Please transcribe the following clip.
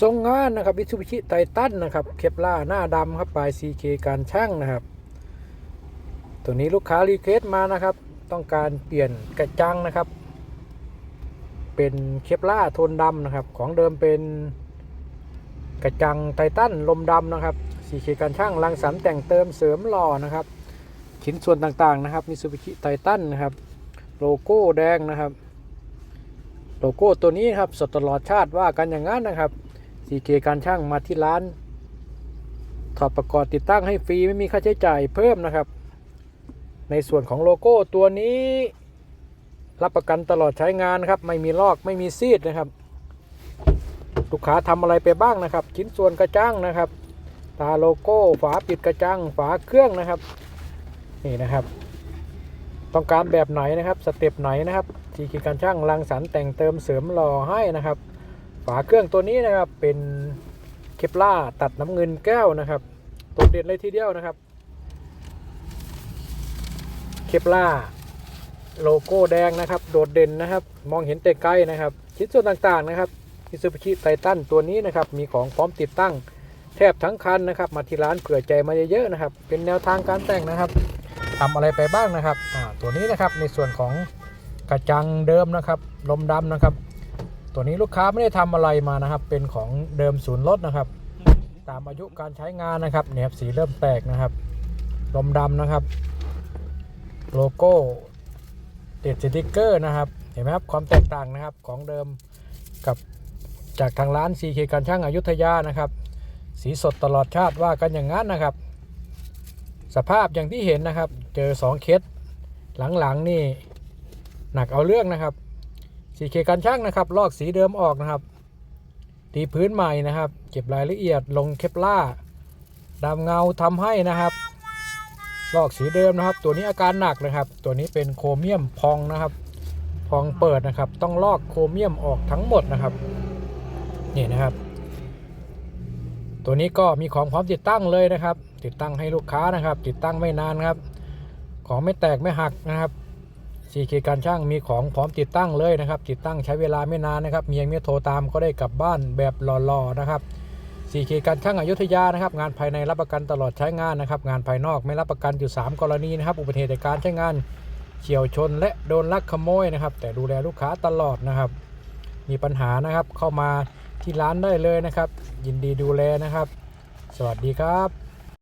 ทรงงานนะครับวิซูบิชิไททันนะครับเคปล่าหน้าดำครับปลาย CK การช่างนะครับ ตัวนี้ลูกค้ารีเควสต์มานะครับ ต้องการเปลี่ยนกระจังนะครับ เป็นเคปล่าโทนดำนะครับ ของเดิมเป็นกระจังไททันลมดำนะครับ CK การช่างรังสรรค์แต่งเติมเสริมหล่อนะครับชิ้นส่วนต่างๆนะครับมิซูบิชิไททันนะครับ โลโก้แดงนะครับ โลโก้ตัวนี้ครับสดตลอดชาติว่ากันอย่างนั้นนะครับ CK การช่างมาที่ร้าน ถอดประกอบติดตั้งให้ฟรีไม่มีค่าใช้จ่ายเพิ่มนะครับ ในส่วนของโลโก้ตัวนี้ รับประกันตลอดใช้งานครับ ไม่มีลอกไม่มีซีดนะครับ ลูกค้าทำอะไรไปบ้างนะครับ ชิ้นส่วนกระจังนะครับ ตาโลโก้ฝาปิดกระจังฝาเครื่องนะครับ นี่นะครับ ต้องการแบบไหนนะครับสเต็ปไหนนะครับทีคีการช่างรังสรรค์แต่งเติมเสริมหล่อให้นะครับ ฝาเครื่องตัวนี้นะครับเป็นเคปล่าตัดน้ำเงินแก้วนะครับตัวเด่นเลยทีเดียวนะครับ เคปล่าโลโก้แดงนะครับ โดดเด่นนะครับ มองเห็นแต่ไกล้นะครับ ชิ้นส่วนต่างๆนะครับมิซูบิชิไททันตัวนี้นะครับ มีของพร้อมติดตั้งแทบทั้งคันนะครับ มาที่ร้านเผื่อใจมาเยอะๆนะครับ เป็นแนวทางการแต่งนะครับทำอะไรไปบ้างนะครับตัวนี้นะครับในส่วนของกระจังเดิมนะครับ ลมดำนะครับ ตัวนี้ลูกค้าไม่ได้ทำอะไรมานะครับ เป็นของเดิมศูนย์ลดนะครับ ตามอายุการใช้งานนะครับเนี่ยครับสีเริ่มแตกนะครับลมดำนะครับ โลโก้ติดสติกเกอร์นะครับ เห็นไหมครับความแตกต่างนะครับของเดิมกับจากทางร้าน CK การช่างอายุทยานะครับ สีสดตลอดชาติว่ากันอย่างนั้นนะครับ สภาพอย่างที่เห็นนะครับ เจอ 2 เคสหลังๆนี่หนักเอาเรื่องนะครับ CK การช่างนะครับ ลอกสีเดิมออกนะครับ ตีพื้นใหม่นะครับ เก็บรายละเอียดลงเคปล่าดำเงาทำให้นะครับ ลอกสีเดิมนะครับ ตัวนี้อาการหนักนะครับ ตัวนี้เป็นโครเมียมพองนะครับ พองเปิดนะครับ ต้องลอกโครเมียมออกทั้งหมดนะครับนี่นะครับ ตัวนี้ก็มีของพร้อมติดตั้งเลยนะครับ ติดตั้งให้ลูกค้านะครับ ติดตั้งไม่นานครับ ของไม่แตกไม่หักนะครับ CK การช่างมีของพร้อมติดตั้งเลยนะครับ ติดตั้งใช้เวลาไม่นานนะครับเมียงเมียโทรตามก็ได้กลับบ้านแบบหล่อๆนะครับ 4K การช่างอยุธยานะครับ งานภายในรับประกันตลอดใช้งานนะครับ งานภายนอกไม่รับประกันอยู่ 3 กรณีนะครับ อุบัติเหตุการใช้งานเฉียวชนและโดนลักขโมยนะครับ แต่ดูแลลูกค้าตลอดนะครับ มีปัญหานะครับเข้ามาที่ร้านได้เลยนะครับ ยินดีดูแลนะครับ สวัสดีครับ